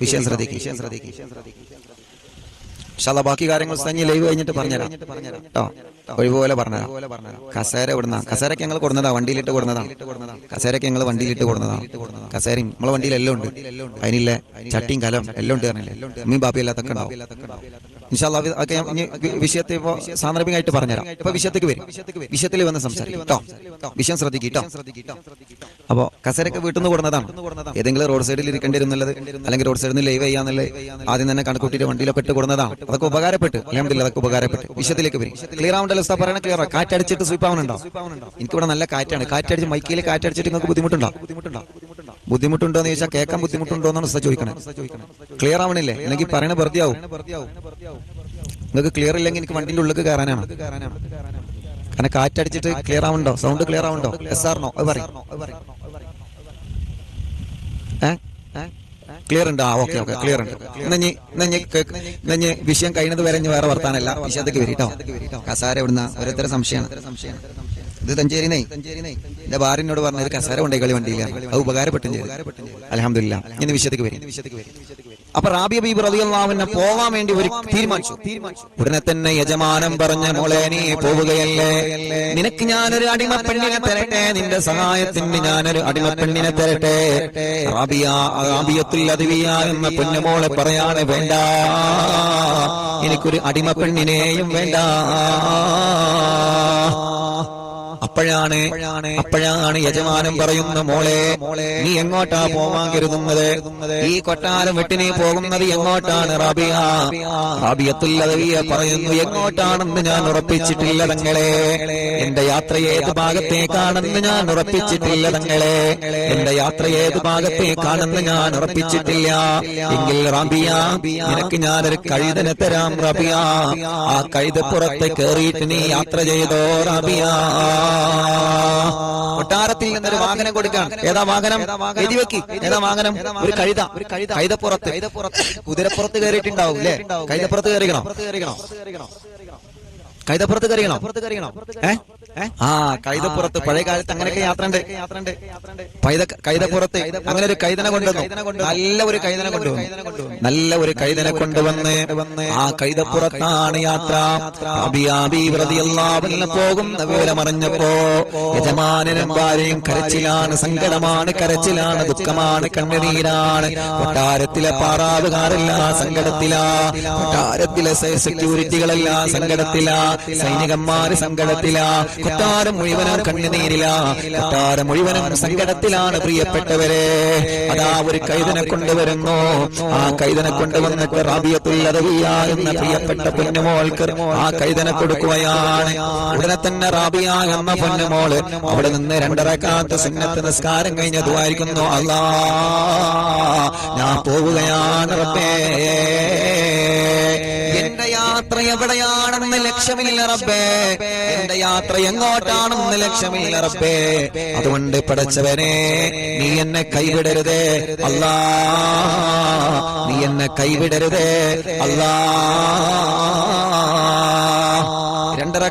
വിഷയം ഇൻഷാല്ലാ ബാക്കി കാര്യങ്ങൾ സഞ്ഞി ലൈവ് കഴിഞ്ഞിട്ട് പറഞ്ഞുതരാം. കേട്ടോ? ഒഴിവുപോലെ പറഞ്ഞുതരാം. കസേര ഇവിടുന്ന. കസേരക്ക് ഞങ്ങൾ കൊടുന്നതാ. വണ്ടിയിലിട്ട് കൊടുന്നതാണ് കസേരക്ക് ഞങ്ങൾ വണ്ടിയിലിട്ട് കൊടുന്നതാണ് കസേരയും നമ്മളെ വണ്ടിയിൽ എല്ലാം ഉണ്ട്. അതിനില്ല? ചട്ടിയും കലം എല്ലാം ഉണ്ട് പറഞ്ഞില്ലേ? ഉമ്മയും ബാപ്പി എല്ലാത്തൊക്കെ ഉണ്ടാവും. ഇൻഷാല്ലാ വിഷയത്തെ ഇപ്പോ സാന്ദർഭികമായിട്ട് പറഞ്ഞുതരാം. ഇപ്പൊ വിഷയത്തേക്ക് വരും. വിഷയത്തിൽ വന്ന് സംസാരിക്കും. കേട്ടോ? വിഷയം ശ്രദ്ധിക്കും കേട്ടോ? അപ്പോ കസേരക്ക് വീട്ടിൽ നിന്ന് കൊടുന്നതാണ്. ഏതെങ്കിലും റോഡ് സൈഡിൽ ഇരിക്കേണ്ടിരുന്നുള്ളത് അല്ലെങ്കിൽ റോഡ് സൈഡിൽ നിന്ന് ലൈവ് ചെയ്യാന്നുള്ളത് ആദ്യം തന്നെ കണക്കൂട്ടിയിട്ട് വണ്ടിയിലൊക്കെ ഇട്ട് കൊടുന്നതാണ്. അതൊക്കെ ഉപകാരപ്പെട്ട്. അലഹമില്ല അതൊക്കെ ഉപകാരപ്പെട്ട്. വിഷയത്തിലേക്ക് വരും. ക്ലിയർ ആവേണ്ട ഉസ്താ പറയണ ക്ലിയർ കാറ്റടിച്ചിട്ട് സ്വീപ്പ് ആവുന്നുണ്ടോ എനിക്കിവിടെ നല്ല കാറ്റാണ്. കാറ്റടിച്ച് മൈക്കിൽ കാറ്റടിച്ചിട്ട് നിങ്ങൾക്ക് ബുദ്ധിമുട്ടുണ്ടോ? ബുദ്ധിമുട്ടുണ്ടോ എന്ന് ചോദിച്ചാൽ കേൾക്കാൻ ബുദ്ധിമുട്ടുണ്ടോ എന്നാണ് ഉസ്താ ചോദിക്കണേ. ക്ലിയർ ആവണില്ലേ? അല്ലെങ്കിൽ പറയണ വെറുതെ നിങ്ങൾക്ക് ക്ലിയർ ഇല്ലെങ്കിൽ എനിക്ക് വണ്ടിന്റെ ഉള്ളിൽ കയറാനാണ്. കാരണം കാറ്റടിച്ചിട്ട് ക്ലിയർ ആവുണ്ടോ? സൗണ്ട് ക്ലിയർ ആവുണ്ടോ? എസ് ആറിനോ അത് പറയും. ക്ലിയർ ഉണ്ട്? ആ ഓക്കെ ഓക്കെ ക്ലിയർ ഉണ്ട്? നഞ്ഞി നഞ്ഞി നഞ്ഞി വിഷയം കഴിഞ്ഞത് വരെ വേറെ വർത്താനല്ല വിഷയത്തേക്ക് വരിട്ടോ കസാര ഇവിടുന്ന ഓരോരുത്തരെ സംശയമാണ്. ഇത് തഞ്ചേരിനെ എന്റെ ഭാര്യനോട് പറഞ്ഞത് കസാര കൊണ്ടേ കളി വണ്ടിയില്ല അത് ഉപകാരപ്പെട്ടും ചെയ്തു. അലഹമില്ല ഇനി വിഷയത്തേക്ക് വരും. അപ്പൊ റാബിയ ബീബ് റളിയല്ലാഹുവിനെ പോവാൻ വേണ്ടി ഒരു തീരുമാനിച്ചു. ഉടനെ തന്നെ യജമാനം പറഞ്ഞ മോളെ നീ പോവുകയല്ലേ? നിനക്ക് ഞാനൊരു അടിമ പെണ്ണിനെ തരട്ടെ? നിന്റെ സഹായത്തിന് ഞാനൊരു അടിമ പെണ്ണിനെ തരട്ടെ? റാബിയ റാബിയത്തുൽ അദ്വിയ എന്ന പൊന്നുമോളെ പറയാണ് വേണ്ട. എനിക്കൊരു അടിമ പെണ്ണിനെയും വേണ്ട. അപ്പോഴാണ് അപ്പോഴാണ് യജമാനം പറയുന്ന മോളെ നീ എങ്ങോട്ടാ പോവാൻ കരുതുന്നത് ഈ കൊട്ടാരം വിട്ട് നീ പോകുന്നത് എങ്ങോട്ടാണ് റാബിയ? റാബിയത്തുല്ലതവിയ പറയുന്നു എങ്ങോട്ടാണെന്ന് ഞാൻ ഉറപ്പിച്ചിട്ടില്ല തങ്ങളെ. എന്റെ യാത്ര ഏത് ഭാഗത്തേക്കാണെന്ന് ഞാൻ ഉറപ്പിച്ചിട്ടില്ല തങ്ങളെ. എന്റെ യാത്ര ഏത് ഭാഗത്തേക്കാണെന്ന് ഞാൻ ഉറപ്പിച്ചിട്ടില്ല. എങ്കിൽ റാബിയ നിനക്ക് ഞാനൊരു കഴുതനെ തരാം റാബിയ. ആ കഴുതപ്പുറത്ത് കയറിയിട്ട് നീ യാത്ര ചെയ്തോ റാബിയ. കൊട്ടാരത്തിൽ നിന്നൊരു വാഹനം കൊടുക്കാൻ. ഏതാ വാഹനം? എഴുതി വെക്കി. ഏതാ വാഹനം? ഒരു കഴുത. ഒരു കഴുത. കൈതപ്പുറത്ത് കുതിരപ്പുറത്ത് കയറിയിട്ടുണ്ടാവും അല്ലേ? കൈതപ്പുറത്ത് കയറിക്കണോ. കൈതപ്പുറത്ത് കയറിയണോ ഏ? ആ കൈതപ്പുറത്ത് പഴയ കാലത്ത് അങ്ങനെയൊക്കെ യാത്ര ഉണ്ട് കൈത കൈതപ്പുറത്ത് അങ്ങനെ ഒരു കൈതന കൊണ്ടുവന്നു. നല്ല ഒരു കൈതന കൊണ്ടുവന്നു. നല്ല ഒരു കൈതന കൊണ്ടുവന്ന് ആ കൈതപ്പുറത്താണ് യാത്ര. പോകുന്ന വിവരമറിഞ്ഞപ്പോ യജമാനനും ഭാര്യയും കരച്ചിലാണ് സങ്കടമാണ് കരച്ചിലാണ് ദുഃഖമാണ് കണ്ണുനീരാണ്. കൊട്ടാരത്തിലെ പാറാവുകാരെല്ലാം സങ്കടത്തിലാ. കൊട്ടാരത്തിലെ സെക്യൂരിറ്റികളെല്ലാം സങ്കടത്തിലാ. സൈനികന്മാര് സങ്കടത്തിലാ. കൊട്ടാരം മുഴുവനും കണ്ണുനീരില. കൊട്ടാരം മുഴുവനും സങ്കടത്തിലാണ് പ്രിയപ്പെട്ടവരെ. അതാ ഒരു കൈതനെ കൊണ്ടുവരുന്നു. ആ കൈതനെ കൊണ്ടുവന്നിട്ട് റാബിയത്തുല്ലതവിയ എന്ന പ്രിയപ്പെട്ട പൊന്നുമോൾക്ക് ആ കൈതനെ കൊടുക്കുകയാണ്. ഉടനെ തന്നെ റാബിയ എന്ന പൊന്നുമോൾ അവിടെ നിന്ന് രണ്ടരക്കാത്ത സുന്നത്ത് നിസ്കാരം കഴിഞ്ഞതുമായിരിക്കുന്നു. അല്ലാ ഞാൻ പോവുകയാണ് റബ്ബേ. എവിടെയാണെന്ന് ലക്ഷ്യമില്ല റബ്ബേ. എന്റെ യാത്ര എങ്ങോട്ടാണെന്ന് ലക്ഷ്യമില്ല റബ്ബേ. അതുകൊണ്ട് പടച്ചവനെ നീ എന്നെ കൈവിടരുതേ. അല്ലാ നീ എന്നെ കൈവിടരുതേ. അല്ലാ.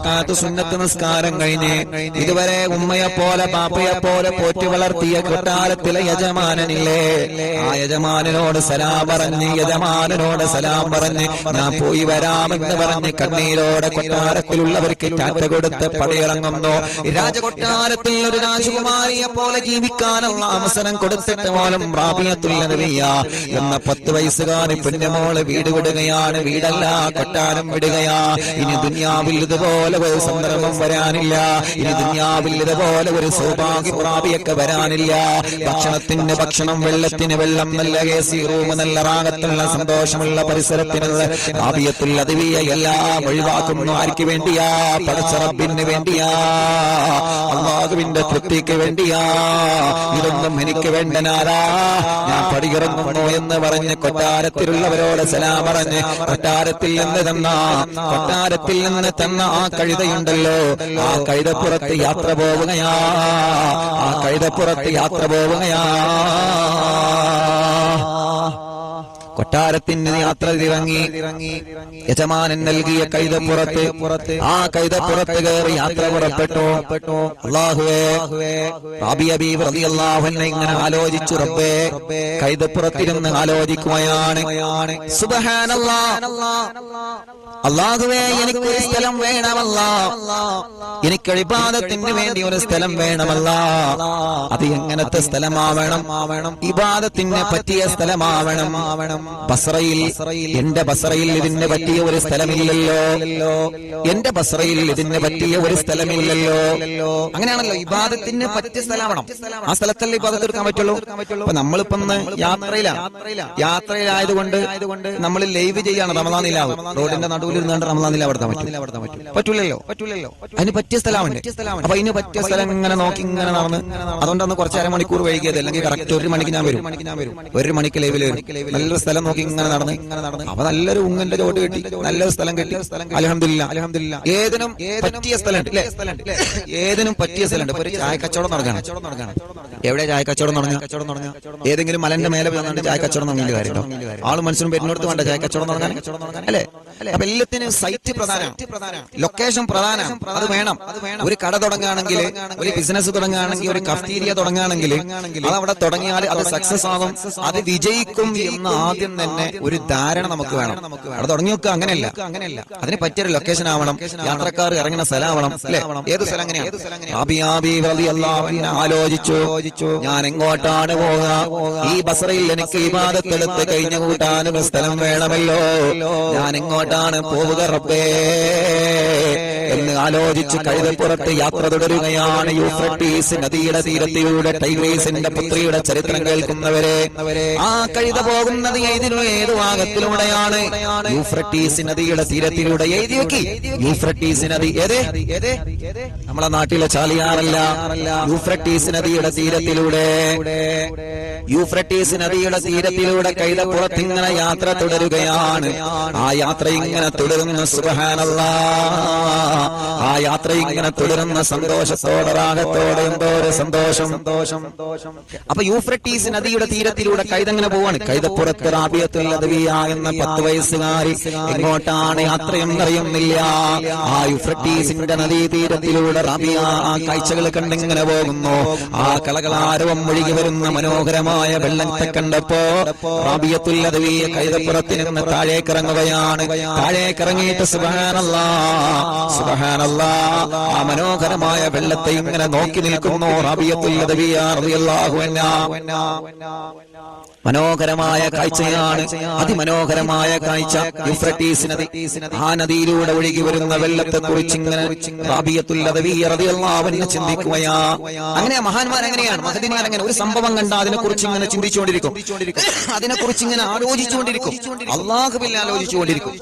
കാത്തു സുന്നത്ത് നിസ്കാരം കഴിഞ്ഞ് ഇതുവരെ ഉമ്മയെ പോലെ പാപ്പയെ പോലെ പോറ്റി വളർത്തിയ കൊട്ടാരത്തിലെ യജമാനനില്ലേ? ആ യജമാനനോട് സലാം പറഞ്ഞ് യജമാനനോട് സലാം പറഞ്ഞ് ഞാൻ പോയി വരാമെന്ന് പറഞ്ഞ് കണ്ണീരോടെ കൊട്ടാരത്തിലുള്ളവർക്ക് ചാറ്റ കൊടുത്ത് പടയിറങ്ങുന്നു. രാജകൊട്ടാരത്തിൽ ഒരു രാജകുമാരിയെ പോലെ ജീവിക്കാനുള്ള അവസരം കൊടുത്തിട്ട് പോലും റാബിയത്തുള്ള എന്ന പത്ത് വയസ്സുകാരി പുണ്യമോൾ വീട് വിടുകയാണ്. വീടല്ല കൊട്ടാരം വിടുകയാ. ഇനി ദുനിയാവിൽ ഇതുപോലെ ഒരു സന്ദർഭം വരാനില്ല. ഇനി ദുനിയാവിൽ ഇതുപോലെ ഒരു സൗഭാഗ്യ പ്രാപിയൊക്കെ വരാനില്ല. ഭക്ഷണത്തിന് ഭക്ഷണം വെള്ളത്തിന് വെള്ളം നല്ല എ സി റൂം നല്ല റാഗത്തുള്ള സന്തോഷമുള്ള പരിസരത്തിനുള്ള ആപിയത്തുള്ള അതിവിയ എല്ലാം ഒഴിവാക്കുന്നു. ആർക്ക് വേണ്ടിയാ? പടച്ചറബിന് വേണ്ടിയാ? അള്ളാഹുവിന്റെ തൃപ്തിക്ക് വേണ്ടിയാ? ഇതൊന്നും എനിക്ക് വേണ്ടനാരാ? ഞാൻ പടിയിറങ്ങുന്നു എന്ന് പറഞ്ഞ് കൊട്ടാരത്തിലുള്ളവരോട് സലാം പറഞ്ഞ് കൊട്ടാരത്തിൽ നിന്ന് തന്ന കൊട്ടാരത്തിൽ നിന്ന് തന്ന ആ കഴുതയുണ്ടല്ലോ. ആ കഴുതപ്പുറത്ത് യാത്ര പോവുകയാ. ആ കഴുതപ്പുറത്ത് യാത്ര പോവുകയാ. കൊട്ടാരത്തിന് യാത്ര ഇറങ്ങി യജമാനൻ നൽകിയ കൈതപ്പുറത്ത് ആ കൈതപ്പുറത്ത് കയറി യാത്ര പുറപ്പെട്ടു. ഇങ്ങനെ ആലോചിച്ചു റബ്ബേ കൈതപ്പുറത്തിരുന്ന് ആലോചിക്കുകയാണ്. അള്ളാഹുവേ എനിക്ക് ഒരു സ്ഥലം വേണമല്ല. എനിക്ക് ഇബാദത്തിന് വേണ്ടി ഒരു സ്ഥലം വേണമല്ല. അത് എങ്ങനത്തെ സ്ഥലമാവണം? ഇബാദത്തിന് പറ്റിയ സ്ഥലമാവണം. ബസറയിൽ എന്റെ ബസറയിൽ ഇതിന് പറ്റിയ ഒരു സ്ഥലമില്ലല്ലോ. എന്റെ ബസറയിൽ ഇതിന് പറ്റിയ ഒരു സ്ഥലമില്ലല്ലോ. അങ്ങനെയാണല്ലോ ഇബാദത്തിന് പറ്റിയ സ്ഥലമാണോ ആ സ്ഥലത്തല്ലേ ഇബാദത്ത് എടുക്കാൻ പറ്റുള്ളൂ? അപ്പൊ നമ്മളിപ്പോ യാത്രയിലാണ് യാത്രയിലായതുകൊണ്ട് നമ്മൾ ലൈവ് ചെയ്യാണ് റമദാൻ നിലാവ്. റോഡിന്റെ നടുവിൽ ഇരുന്നുകൊണ്ട് റമദാൻ നിലാവ് എടുക്കാൻ പറ്റും. പറ്റൂലല്ലോ? പറ്റൂലല്ലോ അതിന് പറ്റിയ സ്ഥലമുണ്ട് അപ്പൊ അതിന് പറ്റിയ സ്ഥലം ഇങ്ങനെ നോക്കി ഇങ്ങനെ നടന്ന് അതുകൊണ്ടൊന്ന് കുറച്ച് അരമണിക്കൂർ വൈകിയത്. അല്ലെങ്കിൽ കറക്റ്റ് ഒരു മണിക്ക് ഞാൻ വരും. ഒരു മണിക്ക് ലൈവിൽ വരും. സ്ഥലം നോക്കി ഇങ്ങനെ നടന്ന്. ഇങ്ങനെ നടന്ന് അപ്പൊ നല്ലൊരു ഉങ്ങന്റെ ചോട്ട് കിട്ടി. നല്ലൊരു സ്ഥലം കിട്ടി. അലഹമില്ല അലഹമില്ല ഏതിനും പറ്റിയ ഇല്ലേ? ഏതിനും പറ്റിയ ഇപ്പൊ ഒരു ചായ കച്ചവടം നടക്കണം. എവിടെ ചായ കച്ചവടം തുടങ്ങി കച്ചവടം തുടങ്ങി ഏതെങ്കിലും മലന്റെ മേലെ വന്നിട്ട് ചായ കച്ചവടം തുടങ്ങിയ കാര്യം ആൾ മനുഷ്യനും പെരുന്നോടത്ത് വേണ്ട ചായ കച്ചവടം തുടങ്ങാൻ അല്ലേ? അപ്പൊ എല്ലാത്തിനും സൈറ്റ് പ്രധാനം. ലൊക്കേഷൻ പ്രധാനം. അത് വേണം. ഒരു കട തുടങ്ങുകയാണെങ്കിൽ ഒരു ബിസിനസ് തുടങ്ങുകയാണെങ്കിൽ ഒരു കഫ്തീരിയ തുടങ്ങുകയാണെങ്കിൽ അത് അവിടെ തുടങ്ങിയാൽ അത് സക്സസ് ആകും. അത് വിജയിക്കും എന്ന് ആദ്യം തന്നെ ഒരു ധാരണ നമുക്ക് വേണം. അവിടെ തുടങ്ങി വെക്കുക അങ്ങനെയല്ല. അങ്ങനെയല്ല അതിന് പറ്റിയൊരു ലൊക്കേഷൻ ആവണം. യാത്രക്കാർ ഇറങ്ങുന്ന സ്ഥലമാവണം ഏത് സ്ഥലം അങ്ങനെയാണ് ആബിയാബി ആലോചിച്ചു. ഞാൻ എങ്ങോട്ടാണ് പോവുക? ഈ ബസറയിൽ എനിക്ക് വിവാദത്തെടുത്ത് കഴിഞ്ഞു കൂട്ടാനും സ്ഥലം വേണമല്ലോ. ഞാൻ എങ്ങോട്ടാണ് പോവുക റബ്ബേ? എന്ന് ആലോചിച്ച് കഴുതപ്പുറത്ത് യാത്ര തുടരുകയാണ് യൂഫ്രട്ടീസ് നദിയുടെ തീരത്തിലൂടെ ടൈഗ്രീസിന്റെ പുത്രിയുടെ ചരിത്രം കേൾക്കുന്നവരെ. ആ കഴുത പോകുന്നത് ഏതിനു ഏത് ഭാഗത്തിലൂടെയാണ്? യൂഫ്രട്ടീസ് നദിയുടെ തീരത്തിലൂടെ എഴുതി നോക്കി യൂഫ്രട്ടീസ് നദി ഏതേ? നമ്മളെ നാട്ടിലെ ചാലിയാറല്ല. യൂഫ്രട്ടീസ് നദിയുടെ തീരത്തിലൂടെ. യൂഫ്രട്ടീസ് നദിയുടെ തീരത്തിലൂടെ കൈതപ്പുറത്ത് ഇങ്ങനെ യാത്ര തുടരുകയാണ്. ആ യാത്ര ഇങ്ങനെ തുടരുന്ന സുഖാനല്ല ആ യാത്ര ഇങ്ങനെ തുടരുന്ന സന്തോഷത്തോടെ രാഗത്തോടെ എന്തോ ഒരു സന്തോഷം. സന്തോഷം അപ്പൊ യൂഫ്രട്ടീസ് നദിയുടെ തീരത്തിലൂടെ കൈതങ്ങനെ പോവാണ്. കൈതപ്പുറത്ത് റാബിയത്തുൽ എന്ന പത്ത് വയസ്സുകാരി എങ്ങോട്ടാണ് യാത്രയെന്നറിയുന്നില്ല ആ യുഫ്രട്ടീസിന്റെ നദീ തീരത്തിലൂടെ റാബിയ ആ കാഴ്ചകൾ കണ്ടിങ്ങനെ പോകുന്നു. ആ കളകളാരവം ഒഴുകി വരുന്ന മനോഹരമായ വെള്ളത്തെ കണ്ടപ്പോ റാബിയത്തുൽ അദവിയ കൈതപ്പുറത്ത് നിന്ന് താഴേക്കിറങ്ങുകയാണ് താഴേക്കിറങ്ങിയിട്ട് സുബഹാനല്ലാ സുബഹാനല്ലാ ആ മനോഹരമായ വെള്ളത്തെ ഇങ്ങനെ നോക്കി നിൽക്കുന്നു റാബിയത്തുല്ലതവിയാ അൻഹാ. മനോഹരമായ കാഴ്ചയാണ്. അതിമനോഹരമായ കാഴ്ച യുഫ്രട്ടീസ് നദി ആ നദിയിലൂടെ ഒഴുകി വരുന്ന വെള്ളത്തെ കുറിച്ച് ഇങ്ങനെ ചിന്തിക്കുകയാ. അങ്ങനെ മഹാന്മാർ എങ്ങനെയാണ് മഹതിമാർ എങ്ങനെ ഒരു സംഭവം കണ്ട അതിനെ കുറിച്ച് ഇങ്ങനെ ചിന്തിച്ചുകൊണ്ടിരിക്കും. അതിനെ കുറിച്ച് ഇങ്ങനെ ആലോചിച്ചുകൊണ്ടിരിക്കും. അള്ളാഹുബിൽ ആലോചിച്ചുകൊണ്ടിരിക്കും.